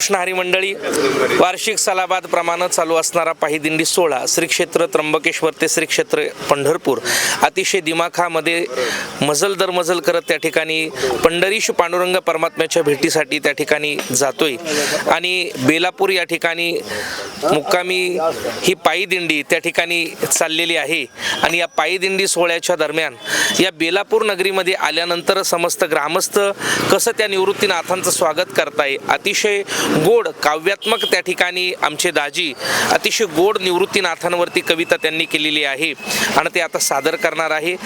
कृष्णहारी मंडळी वार्षिक सलाबाद प्रमाणे चालू असणारा पायी सोहळा श्री क्षेत्र त्र्यंबकेश्वर ते श्री क्षेत्र पंढरपूर. अतिशय दिमाखामध्ये मजल दर मजल करत त्या ठिकाणी पंढरीश पांडुरंग परमात्म्याच्या भेटीसाठी त्या ठिकाणी जातोय. आणि बेलापूर या ठिकाणी मुक्कामी ही पायी दिंडी त्या ठिकाणी चाललेली आहे. आणि या पायी दिंडी सोहळ्याच्या दरम्यान या बेलापूर नगरीमध्ये आल्यानंतर समस्त ग्रामस्थ कसं त्या निवृत्तीनाथांचं स्वागत करताय? अतिशय गोड काव्यात्मक त्या ठिकाणी आमचे दाजी अतिशय गोड निवृत्तीनाथांवरती कविता त्यांनी केलेली आहे. आणि ते आता सादर करणार आहे.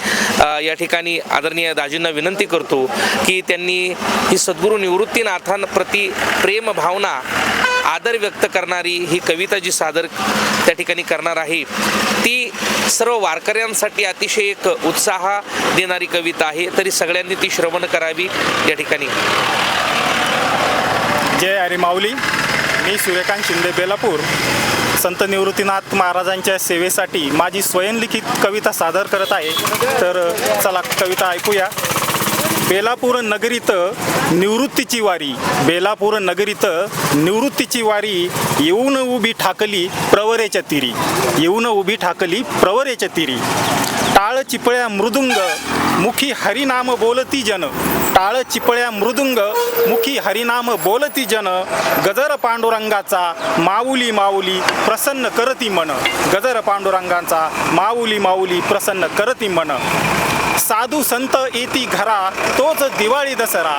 या ठिकाणी आदरणीय दाजींना विनंती करतो की त्यांनी ही सद्गुरू निवृत्तीनाथांप्रती प्रेम भावना आदर व्यक्त करणारी ही कविता जी सादर त्या ठिकाणी करणार आहे ती सर्व वारकऱ्यांसाठी अतिशय एक उत्साह देणारी कविता आहे. तरी सगळ्यांनी ती श्रवण करावी या ठिकाणी. जय अरे माऊली. मी सूर्यकांत शिंदे बेलापूर. संत निवृत्तीनाथ महाराजांच्या सेवेसाठी माझी स्वयंलिखित कविता सादर करत आहे. तर चला कविता ऐकूया. बेलापूर नगरीत निवृत्तीची वारी बेलापूर नगरीत निवृत्तीची वारी येऊन उभी ठाकली प्रवरेच्या तिरी. येऊन उभी ठाकली प्रवरेच्या तिरी. टाळ चिपळ्या मृदुंग मुखी हरिनाम बोलती जन. टाळ चिपळ्या मृदुंग मुखी हरिनाम बोलती जन. गजर पांडुरंगाचा माऊली माऊली प्रसन्न करती मन. गजर पांडुरंगाचा माऊली माऊली प्रसन्न करती मन. साधू संत येती घरा तोच दिवाळी दसरा.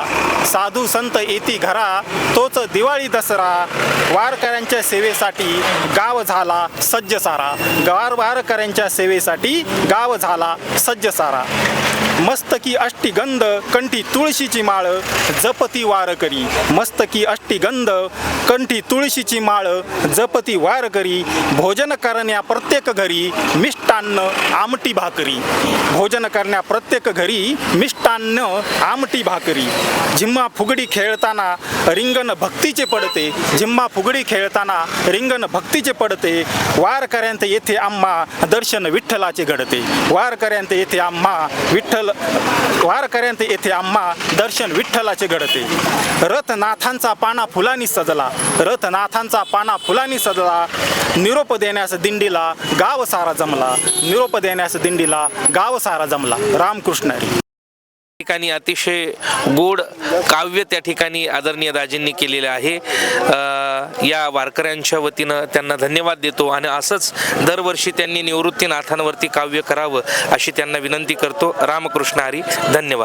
साधू संत येती घरा तोच दिवाळी दसरा. वारकऱ्यांच्या सेवेसाठी गाव झाला सज्ज सारा. गार वारकऱ्यांच्या सेवेसाठी गाव झाला सज्ज सारा. मस्तकी अष्टिगंध कंठी तुळशीची माळ जपती वारकरी. मस्तकी अष्टिगंध कंठी तुळशीची माळ जपती वारकरी. भोजन करण्या प्रत्येक घरी मिष्टान्न आमटी भाकरी. भोजन करण्या प्रत्येक घरी मिष्टान्न आमटी भाकरी. झिम्मा फुगडी खेळताना रिंगण भक्तीचे पडते. झिम्मा फुगडी खेळताना रिंगण भक्तीचे पडते. वारकऱ्यांत येथे आम्हा दर्शन विठ्ठलाचे घडते. वारकऱ्यांत येथे आम्हा विठ्ठल वारकऱ्यांत येथे आम्हा दर्शन विठ्ठलाचे घडते. रथनाथांचा पाना फुलांनी सजला. रथनाथांचा पाना फुलांनी सजला. निरोप देण्यास दिंडीला गाव सारा जमला. निरोप देण्यास दिंडीला गाव सारा जमला. रामकृष्ण ठिकाणी अतिशय गोड काव्य त्या ठिकाणी आदरणीय दाजींनी केलेलं आहे. या वारकऱ्यांच्या वतीनं त्यांना धन्यवाद देतो आणि असंच दरवर्षी त्यांनी निवृत्तीनाथांवरती काव्य करावं अशी त्यांना विनंती करतो. रामकृष्ण हरी धन्यवाद.